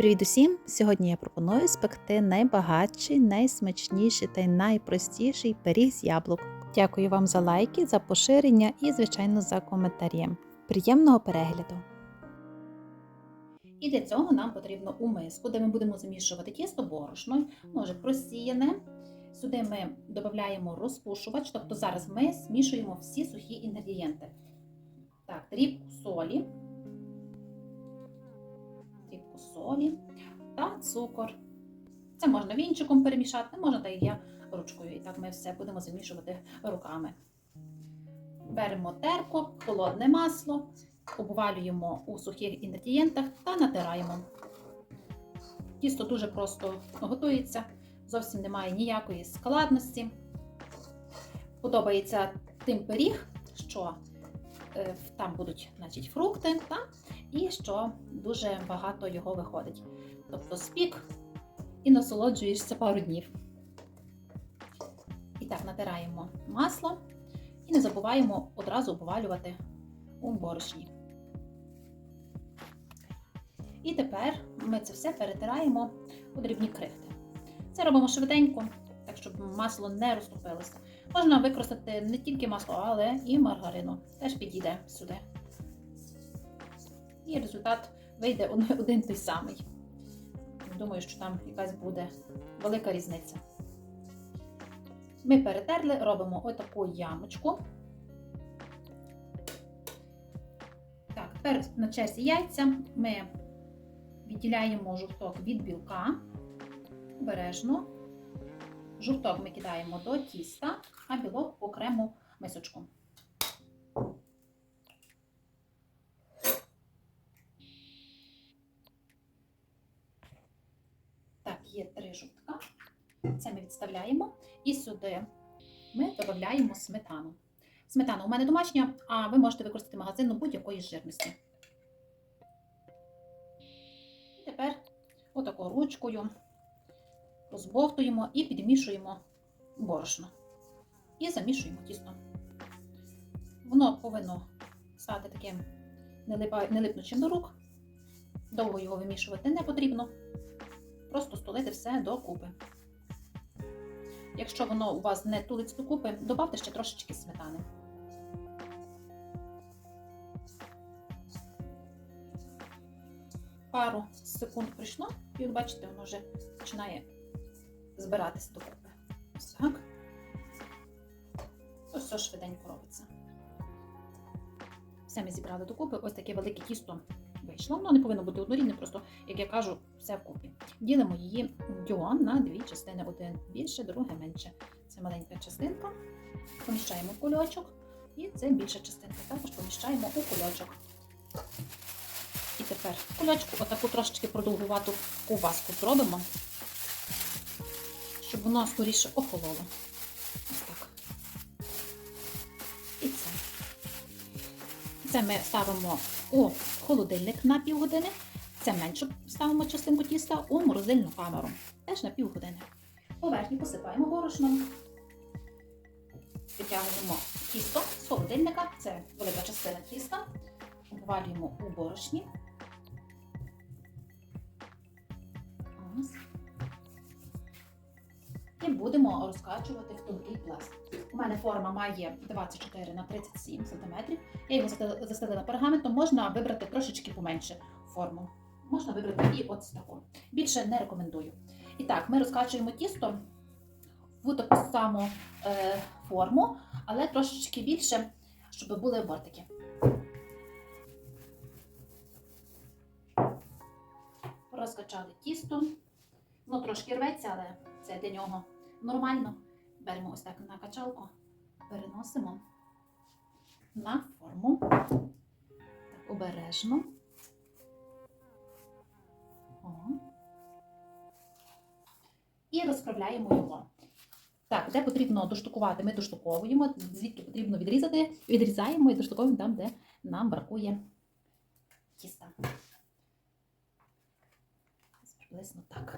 Привіт усім! Сьогодні я пропоную спекти найбагатший, найсмачніший та й найпростіший пиріг з яблук. Дякую вам за лайки, за поширення і, звичайно, за коментарі. Приємного перегляду! І для цього нам потрібно у миску, де ми будемо замішувати тісто борошно, може просіяне. Сюди ми додаємо розпушувач, тобто зараз ми змішуємо всі сухі інгредієнти. Так, дрібку солі, дрібку солі та цукор. Це можна вінчиком перемішати, можна та і я ручкою. І так ми все будемо замішувати руками. Беремо терку, холодне масло, обвалюємо у сухих інгредієнтах та натираємо. Тісто дуже просто готується, зовсім немає ніякої складності. Подобається тим пиріг, що е, там будуть значить, фрукти, та, і що дуже багато його виходить. Тобто спік і насолоджуєшся пару днів. І так, натираємо масло і не забуваємо одразу обвалювати у борошні. І тепер ми це все перетираємо у дрібні крихти. Це робимо швиденько, так щоб масло не розтопилося. Можна використати не тільки масло, але і маргарину. Теж підійде сюди. І результат вийде один той самий. Думаю, що там якась буде велика різниця. Ми перетерли, робимо отаку ямочку. Так, тепер на черзі яйця ми відділяємо жовток від білка обережно. Жовток ми кидаємо до тіста, а білок окремо мисочку. Є три жовтка. Це ми відставляємо. І сюди ми додаємо сметану. Сметана у мене домашня, а ви можете використати магазинну будь-якої жирності. І тепер отакою ручкою розбовтуємо і підмішуємо борошно. І замішуємо тісто. Воно повинно стати таким нелипнучим до рук. Довго його вимішувати не потрібно. Просто столити все докупи. Якщо воно у вас не тулиться докупи, додавте ще трошечки сметани. Пару секунд пройшло, і от бачите, воно вже починає збиратися докупи. Ось так. Ось все швиденько робиться. Все ми зібрали докупи. Ось таке велике тісто вийшло. Воно не повинно бути однорідне, просто, як я кажу, все вкупі. Ділимо її дюон на дві частини: один більше, друге менше. Це маленька частинка. Поміщаємо в кульочок. І це більша частинка. Також поміщаємо у кульочок. І тепер в кульочку отаку трошечки продовгувату ковбаску зробимо щоб воно скоріше охололо. Ось так. І це. Це ми ставимо у холодильник на півгодини. Це менше ставимо частинку тіста у морозильну камеру. Теж на півгодини. Поверхні посипаємо борошном. Витягуємо тісто з холодильника, це велика частина тіста. Обвалюємо у борошні. І будемо розкачувати в тонкий пласт. У мене форма має 24 на 37 см. Я його застелила пергаментом, можна вибрати трошечки поменше форму. Можна вибрати і ось таку. Більше не рекомендую. І так, ми розкачуємо тісто в таку саму е, форму, але трошечки більше, щоб були бортики. Розкачали тісто. Воно трошки рветься, але це для нього нормально. Беремо ось так на качалку, переносимо на форму. Так, обережно. І розправляємо його. Так, де потрібно доштукувати, ми доштуковуємо, звідки потрібно відрізати, відрізаємо і доштуковуємо там, де нам бракує тіста. Приблизно так.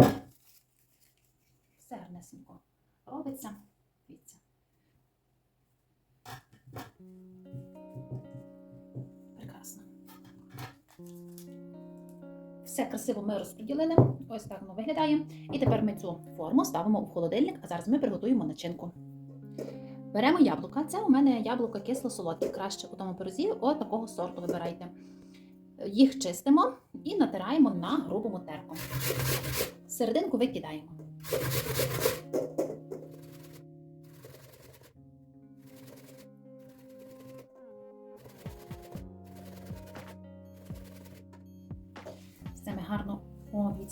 Все гарнесенько робиться. Дивіться. Все красиво ми розподілили. Ось так воно виглядає. І тепер ми цю форму ставимо в холодильник, а зараз ми приготуємо начинку. Беремо яблука. Це у мене яблука кисло-солодкі. Краще у тому пирозі от такого сорту вибирайте. Їх чистимо і натираємо на грубому терку. Серединку викидаємо.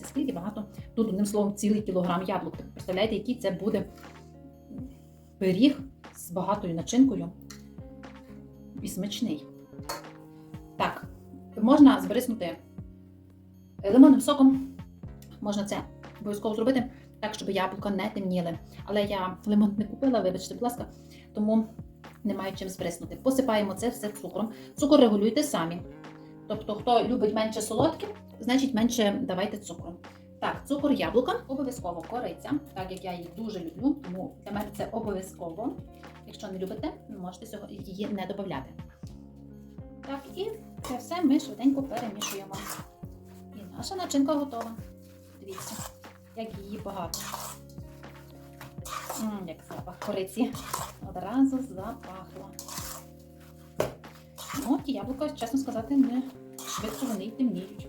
О, скільки багато. Тут одним словом цілий кілограм яблук. Так Представляєте, який це буде пиріг з багатою начинкою і смачний. Так, можна збриснути лимонним соком. Можна це обов'язково зробити так, щоб яблука не темніли. Але я лимон не купила, вибачте, будь ласка, тому немає чим збриснути. Посипаємо це все цукром. Цукор регулюйте самі. Тобто, хто любить менше солодке, значить менше давайте цукру. Так, цукор яблука обов'язково кориця, так як я її дуже люблю, тому для мене це обов'язково. Якщо не любите, можете її не додати. Так, і це все ми швиденько перемішуємо. І наша начинка готова. Дивіться, як її багато. М, як запах кориці. Одразу запахло. Ну, ті яблука, чесно сказати, не швидко вони й темніють.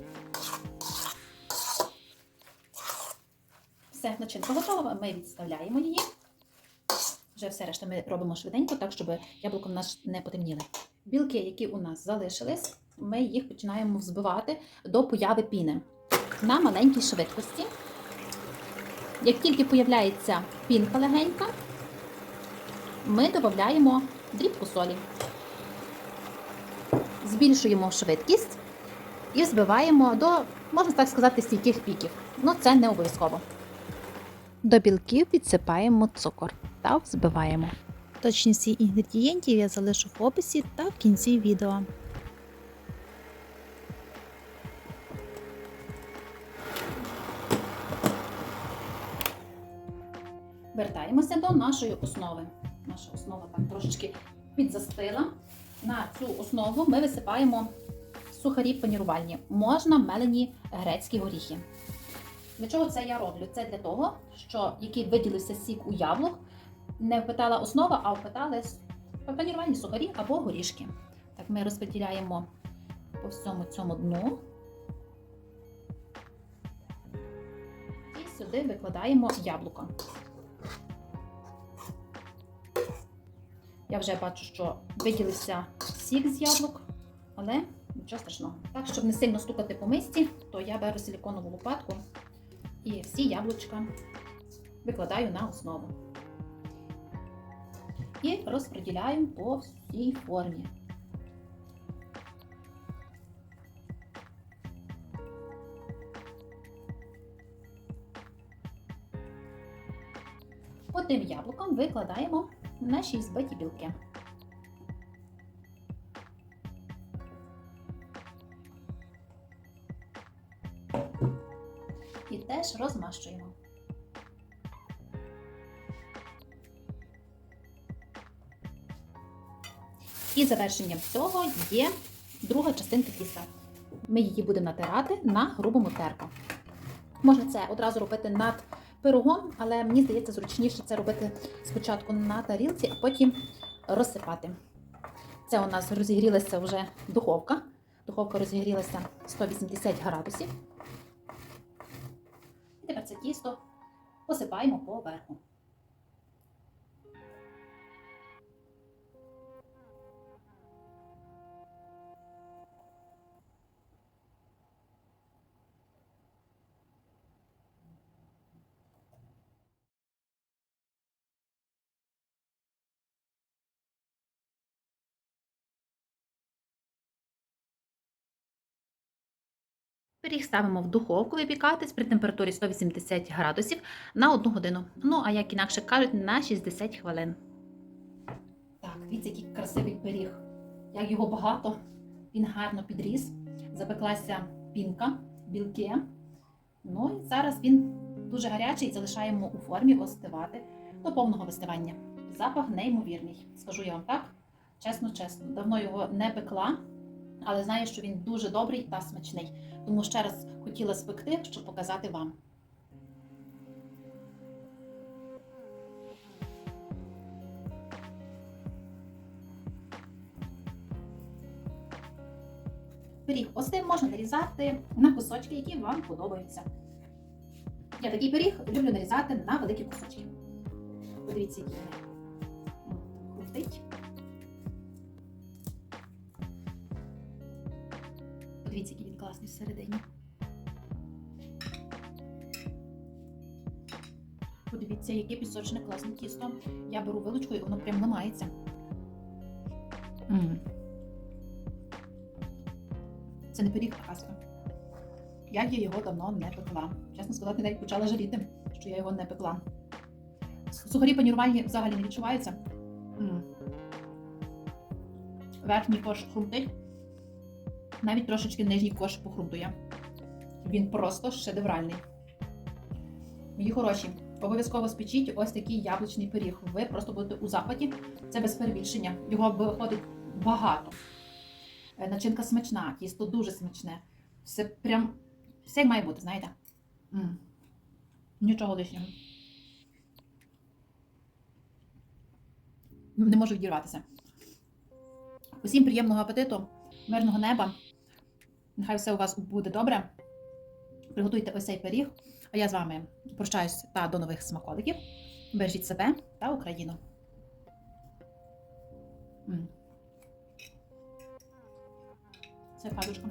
Все, начинка готова. Ми відставляємо її. Вже все решта ми робимо швиденько, так, щоб яблука в нас не потемніли. Білки, які у нас залишились, ми їх починаємо взбивати до появи піни на маленькій швидкості. Як тільки появляється пінка легенька, ми додаємо дрібку солі. Збільшуємо швидкість і взбиваємо до, можна так сказати, стійких піків. Ну, це не обов'язково. До білків підсипаємо цукор та взбиваємо. Точність всіх інгредієнтів я залишу в описі та в кінці відео. Вертаємося до нашої основи. Наша основа так трошечки підзастила. На цю основу ми висипаємо сухарі панірувальні. Можна мелені грецькі горіхи. Для чого це я роблю? Це для того, що який виділився сік у яблук, не впитала основа, а впитали панірувальні сухарі або горішки. Так, ми розподіляємо по всьому цьому дну. І сюди викладаємо яблуко. Я вже бачу, що виділився сік з яблук, але нічого страшного. Так, щоб не сильно стукати по мисці, то я беру силіконову лопатку і всі яблучка викладаю на основу. І розподіляю по всій формі. Одним яблуком викладаємо наші збиті білки. Теж розмащуємо. І завершенням цього є друга частинка тіста. Ми її будемо натирати на грубому терку. Можна це одразу робити над пирогом, але мені здається зручніше це робити спочатку на тарілці, а потім розсипати. Це у нас розігрілася вже духовка. Духовка розігрілася 180 градусів. Тепер це тісто посипаємо поверху. Пиріг ставимо в духовку випікатись при температурі 180 градусів на 1 годину. Ну, а як інакше кажуть, на 60 хвилин. Так, дивіться, який красивий пиріг. Як його багато, він гарно підріс. Запеклася пінка, білки. Ну і зараз він дуже гарячий, залишаємо у формі остивати до повного вистивання. Запах неймовірний. Скажу я вам так, чесно, чесно. Давно його не пекла. Але знаю, що він дуже добрий та смачний. Тому ще раз хотіла спекти, щоб показати вам. Пиріг остив можна нарізати на кусочки, які вам подобаються. Я такий пиріг люблю нарізати на великі кусочки. Подивіться, який він М, Подивіться, який він класний всередині. Подивіться, яке пісочне класне тісто. Я беру вилочку і воно прям ламається. М. Це не пиріг, а казка. Я його давно не пекла. Чесно сказати, навіть почала жаліти, що я його не пекла. Сухарі панірувальні взагалі не відчуваються. М. Верхній кош хрумтить, навіть трошечки нижній кош похрумтує. Він просто шедевральний. Мої хороші, обов'язково спечіть ось такий яблучний пиріг. Ви просто будете у захваті. Це без перебільшення. Його виходить багато. Е, Начинка смачна, тісто дуже смачне. Все прям все має бути, знаєте? м Нічого лишнього. Не можу відірватися. Усім приємного апетиту, мирного неба. Нехай все у вас буде добре. Приготуйте ось цей пиріг. А я з вами прощаюсь та до нових смаколиків. Бережіть себе та Україну. Це кадушка.